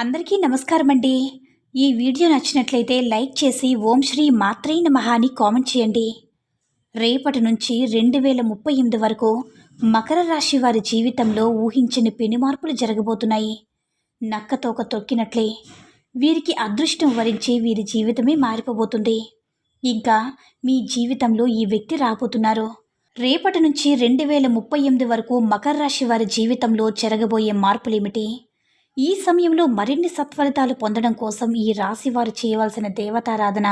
అందరికీ నమస్కారం అండి ఈ వీడియో నచ్చినట్లయితే లైక్ చేసి ఓం శ్రీ మాత్రైన మహాని కామెంట్ చేయండి. రేపటి నుంచి రెండు వేల ముప్పై ఎనిమిది వరకు మకర రాశి వారి జీవితంలో ఊహించని పెను మార్పులు జరగబోతున్నాయి. నక్కతోక తొక్కినట్లే వీరికి అదృష్టం వరించి వీరి జీవితమే మారిపోబోతుంది. ఇంకా మీ జీవితంలో ఈ వ్యక్తి రాబోతున్నారు. రేపటి నుంచి రెండు వేల ముప్పై ఎనిమిది వరకు మకర రాశి వారి జీవితంలో జరగబోయే మార్పులేమిటి? ఈ సమయంలో మరిన్ని సత్ఫలితాలు పొందడం కోసం ఈ రాశి వారు చేయవలసిన దేవతారాధన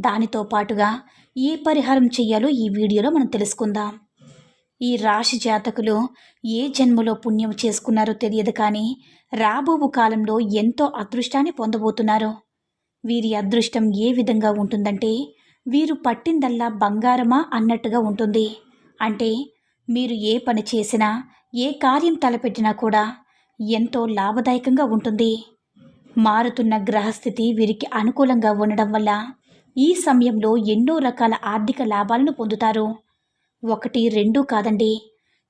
దానితో పాటుగా ఏ పరిహారం చేయాలో ఈ వీడియోలో మనం తెలుసుకుందాం. ఈ రాశి జాతకులు ఏ జన్మలో పుణ్యం చేసుకున్నారో తెలియదు కానీ రాబోవు కాలంలో ఎంతో అదృష్టాన్ని పొందబోతున్నారు. వీరి అదృష్టం ఏ విధంగా ఉంటుందంటే వీరు పట్టిందల్లా బంగారమా అన్నట్టుగా ఉంటుంది. అంటే మీరు ఏ పని చేసినా ఏ కార్యం తలపెట్టినా కూడా ఎంతో లాభదాయకంగా ఉంటుంది. మారుతున్న గ్రహస్థితి వీరికి అనుకూలంగా ఉండడం వల్ల ఈ సమయంలో ఎన్నో రకాల ఆర్థిక లాభాలను పొందుతారు. ఒకటి రెండు కాదండి.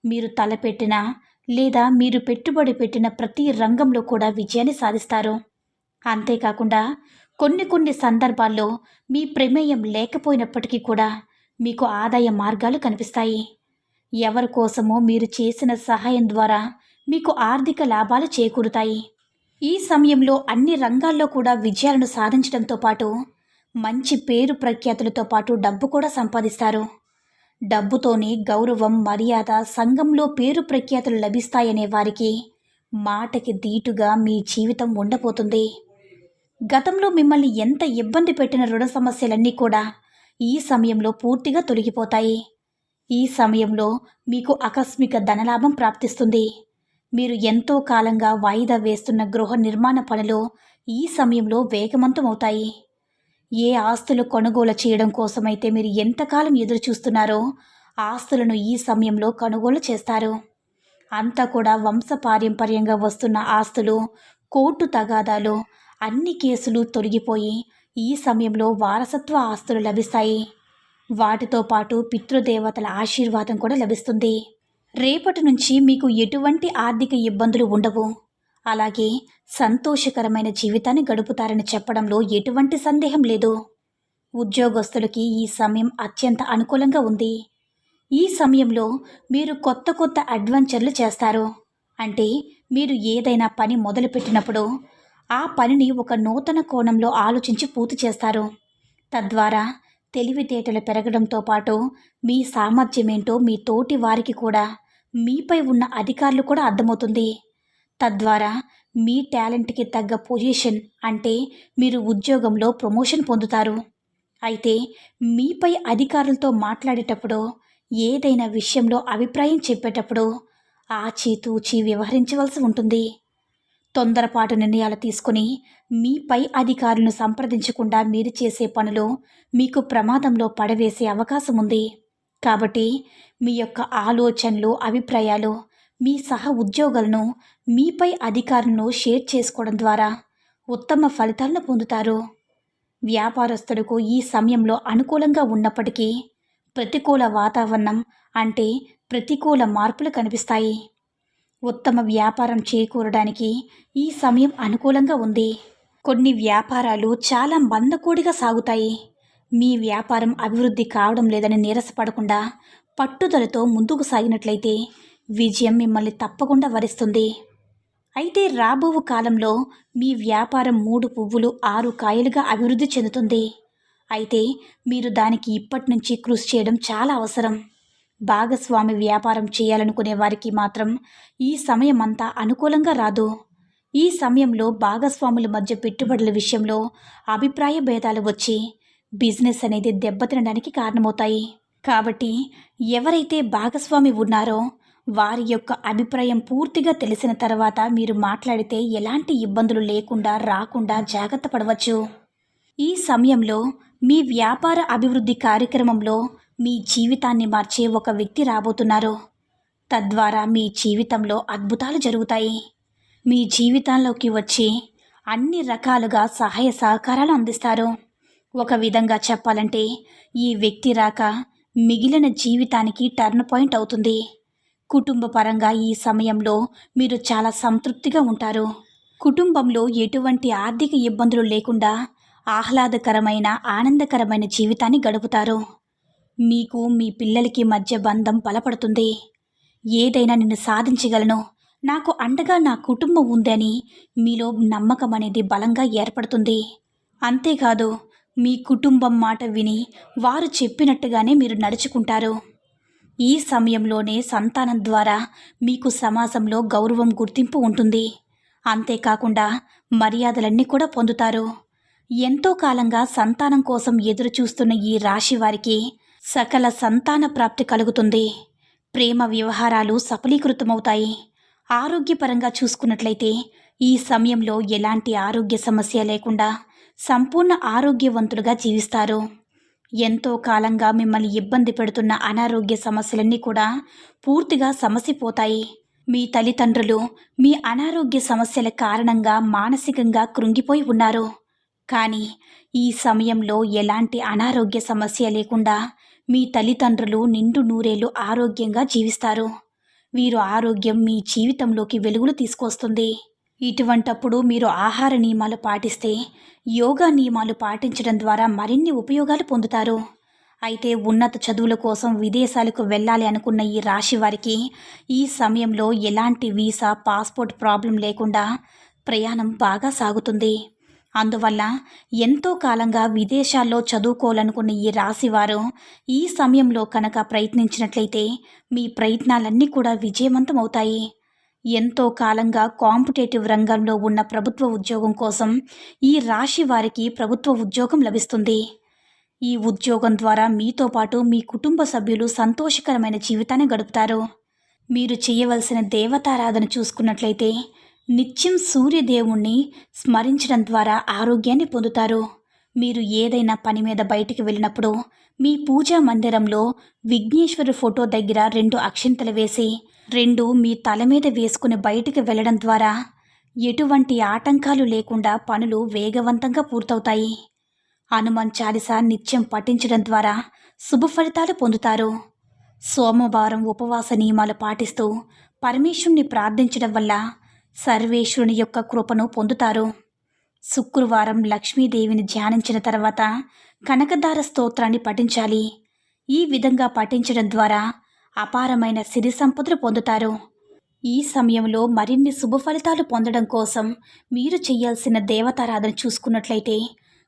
మీరు తలపెట్టిన లేదా మీరు పెట్టుబడి పెట్టిన ప్రతి రంగంలో కూడా విజయాన్ని సాధిస్తారు. అంతేకాకుండా కొన్ని కొన్ని సందర్భాల్లో మీ ప్రమేయం లేకపోయినప్పటికీ కూడా మీకు ఆదాయ మార్గాలు కనిపిస్తాయి. ఎవరి కోసమో మీరు చేసిన సహాయం ద్వారా మీకు ఆర్థిక లాభాలు చేకూరుతాయి. ఈ సమయంలో అన్ని రంగాల్లో కూడా విజయాలను సాధించడంతో పాటు మంచి పేరు ప్రఖ్యాతులతో పాటు డబ్బు కూడా సంపాదిస్తారు. డబ్బుతోనే గౌరవం మర్యాద సంఘంలో పేరు ప్రఖ్యాతులు లభిస్తాయనే వారికి మాటకి దీటుగా మీ జీవితం ఉండబోతుంది. గతంలో మిమ్మల్ని ఎంత ఇబ్బంది పెట్టిన రుణ సమస్యలన్నీ కూడా ఈ సమయంలో పూర్తిగా తొలగిపోతాయి. ఈ సమయంలో మీకు ఆకస్మిక ధనలాభం ప్రాప్తిస్తుంది. మీరు ఎంతో కాలంగా వాయిదా వేస్తున్న గృహ నిర్మాణ పనులు ఈ సమయంలో వేగవంతమవుతాయి. ఏ ఆస్తులు కొనుగోలు చేయడం కోసమైతే మీరు ఎంతకాలం ఎదురు చూస్తున్నారో ఆస్తులను ఈ సమయంలో కొనుగోలు చేస్తారు. అంతా కూడా వంశపారంపర్యంగా వస్తున్న ఆస్తులు కోర్టు తగాదాలు అన్ని కేసులు తొలగిపోయి ఈ సమయంలో వారసత్వ ఆస్తులు లభిస్తాయి. వాటితో పాటు పితృదేవతల ఆశీర్వాదం కూడా లభిస్తుంది. రేపటి నుంచి మీకు ఎటువంటి ఆర్థిక ఇబ్బందులు ఉండవు. అలాగే సంతోషకరమైన జీవితాన్ని గడుపుతారని చెప్పడంలో ఎటువంటి సందేహం లేదు. ఉద్యోగస్తులకి ఈ సమయం అత్యంత అనుకూలంగా ఉంది. ఈ సమయంలో మీరు కొత్త కొత్త అడ్వెంచర్లు చేస్తారు. అంటే మీరు ఏదైనా పని మొదలుపెట్టినప్పుడు ఆ పనిని ఒక నూతన కోణంలో ఆలోచించి పూర్తి చేస్తారు. తద్వారా తెలివితేటలు పెరగడంతో పాటు మీ సామర్థ్యమేంటో మీ తోటి వారికి కూడా మీపై ఉన్న అధికారులు కూడా అర్థమవుతుంది. తద్వారా మీ టాలెంట్కి తగ్గ పొజిషన్ అంటే మీరు ఉద్యోగంలో ప్రమోషన్ పొందుతారు. అయితే మీపై అధికారులతో మాట్లాడేటప్పుడు ఏదైనా విషయంలో అభిప్రాయం చెప్పేటప్పుడు ఆచితూచి వ్యవహరించవలసి ఉంటుంది. తొందరపాటు నిర్ణయాలు తీసుకుని మీపై అధికారులను సంప్రదించకుండా మీరు చేసే పనులు మీకు ప్రమాదంలో పడవేసే అవకాశం ఉంది. కాబట్టి మీ యొక్క ఆలోచనలు అభిప్రాయాలు మీ సహ ఉద్యోగులను మీపై అధికారులను షేర్ చేసుకోవడం ద్వారా ఉత్తమ ఫలితాలను పొందుతారు. వ్యాపారస్తులకు ఈ సమయంలో అనుకూలంగా ఉన్నప్పటికీ ప్రతికూల వాతావరణం అంటే ప్రతికూల మార్పులు కనిపిస్తాయి. ఉత్తమ వ్యాపారం చేకూరడానికి ఈ సమయం అనుకూలంగా ఉంది. కొన్ని వ్యాపారాలు చాలా మందకోడిగా సాగుతాయి. మీ వ్యాపారం అభివృద్ధి కావడం లేదని నీరసపడకుండా పట్టుదలతో ముందుకు సాగినట్లయితే విజయం మిమ్మల్ని తప్పకుండా వరిస్తుంది. అయితే రాబోవు కాలంలో మీ వ్యాపారం మూడు పువ్వులు ఆరు కాయలుగా అభివృద్ధి చెందుతుంది. అయితే మీరు దానికి ఇప్పటి నుంచి కృషి చేయడం చాలా అవసరం. భాగస్వామి వ్యాపారం చేయాలనుకునే వారికి మాత్రం ఈ సమయం అంతా అనుకూలంగా రాదు. ఈ సమయంలో భాగస్వాముల మధ్య పెట్టుబడుల విషయంలో అభిప్రాయ భేదాలు వచ్చి బిజినెస్ అనేది దెబ్బతినడానికి కారణమవుతాయి. కాబట్టి ఎవరైతే భాగస్వామి ఉన్నారో వారి యొక్క అభిప్రాయం పూర్తిగా తెలిసిన తర్వాత మీరు మాట్లాడితే ఎలాంటి ఇబ్బందులు లేకుండా రాకుండా జాగ్రత్త పడవచ్చు. ఈ సమయంలో మీ వ్యాపార అభివృద్ధి కార్యక్రమంలో మీ జీవితాన్ని మార్చే ఒక వ్యక్తి రాబోతున్నారు. తద్వారా మీ జీవితంలో అద్భుతాలు జరుగుతాయి. మీ జీవితంలోకి వచ్చి అన్ని రకాలుగా సహాయ సహకారాలు అందిస్తారు. ఒక విధంగా చెప్పాలంటే ఈ వ్యక్తి రాక మిగిలిన జీవితానికి టర్న్ పాయింట్ అవుతుంది. కుటుంబ పరంగా ఈ సమయంలో మీరు చాలా సంతృప్తిగా ఉంటారు. కుటుంబంలో ఎటువంటి ఆర్థిక ఇబ్బందులు లేకుండా ఆహ్లాదకరమైన ఆనందకరమైన జీవితాన్ని గడుపుతారు. మీకు మీ పిల్లలకి మధ్య బంధం బలపడుతుంది. ఏదైనా నిన్ను సాధించగలను. నాకు అండగా నా కుటుంబం ఉందని మీలో నమ్మకం అనేది బలంగా ఏర్పడుతుంది. అంతేకాదు మీ కుటుంబం మాట విని వారు చెప్పినట్టుగానే మీరు నడుచుకుంటారు. ఈ సమయంలోనే సంతానం ద్వారా మీకు సమాజంలో గౌరవం గుర్తింపు ఉంటుంది. అంతేకాకుండా మర్యాదలన్నీ కూడా పొందుతారు. ఎంతో కాలంగా సంతానం కోసం ఎదురు చూస్తున్న ఈ రాశి వారికి సకల సంతాన ప్రాప్తి కలుగుతుంది. ప్రేమ వ్యవహారాలు సఫలీకృతమవుతాయి. ఆరోగ్యపరంగా చూసుకున్నట్లయితే ఈ సమయంలో ఎలాంటి ఆరోగ్య సమస్య లేకుండా సంపూర్ణ ఆరోగ్యవంతులుగా జీవిస్తారు. ఎంతో కాలంగా మిమ్మల్ని ఇబ్బంది పెడుతున్న అనారోగ్య సమస్యలన్నీ కూడా పూర్తిగా సమసిపోతాయి. మీ తల్లిదండ్రులు మీ అనారోగ్య సమస్యల కారణంగా మానసికంగా కృంగిపోయి ఉన్నారు. కానీ ఈ సమయంలో ఎలాంటి అనారోగ్య సమస్య లేకుండా మీ తల్లిదండ్రులు నిండు నూరేలు ఆరోగ్యంగా జీవిస్తారు. వీరు ఆరోగ్యం మీ జీవితంలోకి వెలుగులు తీసుకొస్తుంది. ఇటువంటప్పుడు మీరు ఆహార నియమాలు పాటిస్తే యోగా నియమాలు పాటించడం ద్వారా మరిన్ని ఉపయోగాలు పొందుతారు. అయితే ఉన్నత చదువుల కోసం విదేశాలకు వెళ్ళాలి అనుకున్న ఈ రాశి వారికి ఈ సమయంలో ఎలాంటి వీసా పాస్పోర్ట్ ప్రాబ్లం లేకుండా ప్రయాణం బాగా సాగుతుంది. అందువల్ల ఎంతో కాలంగా విదేశాల్లో చదువుకోవాలనుకున్న ఈ రాశివారు ఈ సమయంలో కనుక ప్రయత్నించినట్లయితే మీ ప్రయత్నాలన్నీ కూడా విజయవంతమవుతాయి. ఎంతో కాలంగా కాంపిటేటివ్ రంగంలో ఉన్న ప్రభుత్వ ఉద్యోగం కోసం ఈ రాశి వారికి ప్రభుత్వ ఉద్యోగం లభిస్తుంది. ఈ ఉద్యోగం ద్వారా మీతో పాటు మీ కుటుంబ సభ్యులు సంతోషకరమైన జీవితాన్ని గడుపుతారు. మీరు చేయవలసిన దేవతారాధన చూసుకున్నట్లయితే నిత్యం సూర్యదేవుణ్ణి స్మరించడం ద్వారా ఆరోగ్యాన్ని పొందుతారు. మీరు ఏదైనా పని మీద బయటికి వెళ్ళినప్పుడు మీ పూజా మందిరంలో విఘ్నేశ్వరు ఫోటో దగ్గర రెండు అక్షింతలు వేసి రెండు మీ తల మీద వేసుకుని బయటికి వెళ్ళడం ద్వారా ఎటువంటి ఆటంకాలు లేకుండా పనులు వేగవంతంగా పూర్తవుతాయి. హనుమాన్ చాలీస నిత్యం పఠించడం ద్వారా శుభ ఫలితాలు పొందుతారు. సోమవారం ఉపవాస నియమాలు పాటిస్తూ పరమేశ్వరుని ప్రార్థించడం వల్ల సర్వేశ్వరుని యొక్క కృపను పొందుతారు. శుక్రవారం లక్ష్మీదేవిని ధ్యానించిన తర్వాత కనకదార స్తోత్రాన్ని పఠించాలి. ఈ విధంగా పఠించడం ద్వారా అపారమైన సిరి సంపదలు పొందుతారు. ఈ సమయంలో మరిన్ని శుభ ఫలితాలు పొందడం కోసం మీరు చేయాల్సిన దేవతారాధన చూసుకున్నట్లయితే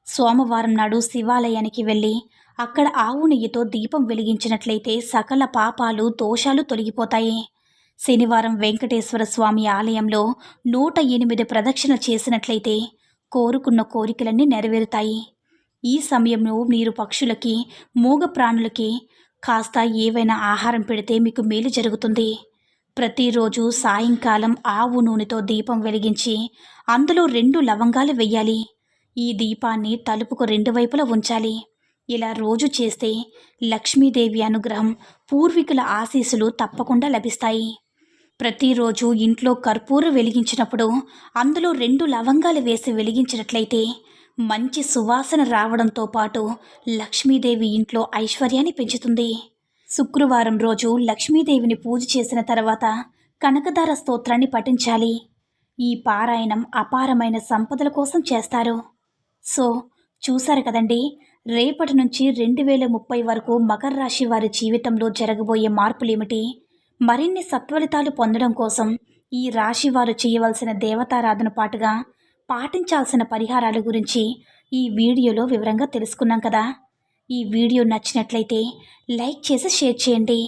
సోమవారం నాడు శివాలయానికి వెళ్ళి అక్కడ ఆవు నెయ్యితో దీపం వెలిగించినట్లయితే సకల పాపాలు దోషాలు తొలగిపోతాయి. శనివారం వెంకటేశ్వర స్వామి ఆలయంలో నూట ఎనిమిది ప్రదక్షిణ చేసినట్లయితే కోరుకున్న కోరికలన్నీ నెరవేరుతాయి. ఈ సమయంలో మీరు పక్షులకి మూగ ప్రాణులకి కాస్త ఏవైనా ఆహారం పెడితే మీకు మేలు జరుగుతుంది. ప్రతిరోజు సాయంకాలం ఆవు నూనెతో దీపం వెలిగించి అందులో రెండు లవంగాలు వెయ్యాలి. ఈ దీపాన్ని తలుపుకు రెండు వైపులా ఉంచాలి. ఇలా రోజు చేస్తే లక్ష్మీదేవి అనుగ్రహం పూర్వీకుల ఆశీస్సులు తప్పకుండా లభిస్తాయి. ప్రతిరోజు ఇంట్లో కర్పూరం వెలిగించినప్పుడు అందులో రెండు లవంగాలు వేసి వెలిగించినట్లయితే మంచి సువాసన రావడంతో పాటు లక్ష్మీదేవి ఇంట్లో ఐశ్వర్యాన్ని పెంచుతుంది. శుక్రవారం రోజు లక్ష్మీదేవిని పూజ చేసిన తర్వాత కనకదార స్తోత్రాన్ని పఠించాలి. ఈ పారాయణం అపారమైన సంపదల కోసం చేస్తారు. సో చూశారు కదండి రేపటి నుంచి రెండు వేల ముప్పై వరకు మకర రాశి వారి జీవితంలో జరగబోయే మార్పులేమిటి? మరిన్ని సత్ఫలితాలు పొందడం కోసం ఈ రాశి వారు చేయవలసిన దేవతారాధన పాటుగా పాటించాల్సిన పరిహారాల గురించి ఈ వీడియోలో వివరంగా తెలుసుకున్నాం కదా. ఈ వీడియో నచ్చినట్లయితే లైక్ చేసి షేర్ చేయండి.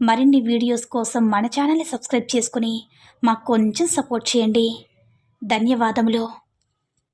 మరిన్ని వీడియోస్ కోసం మన ఛానల్ని సబ్స్క్రైబ్ చేసుకుని మాకు కొంచెం సపోర్ట్ చేయండి. ధన్యవాదములు.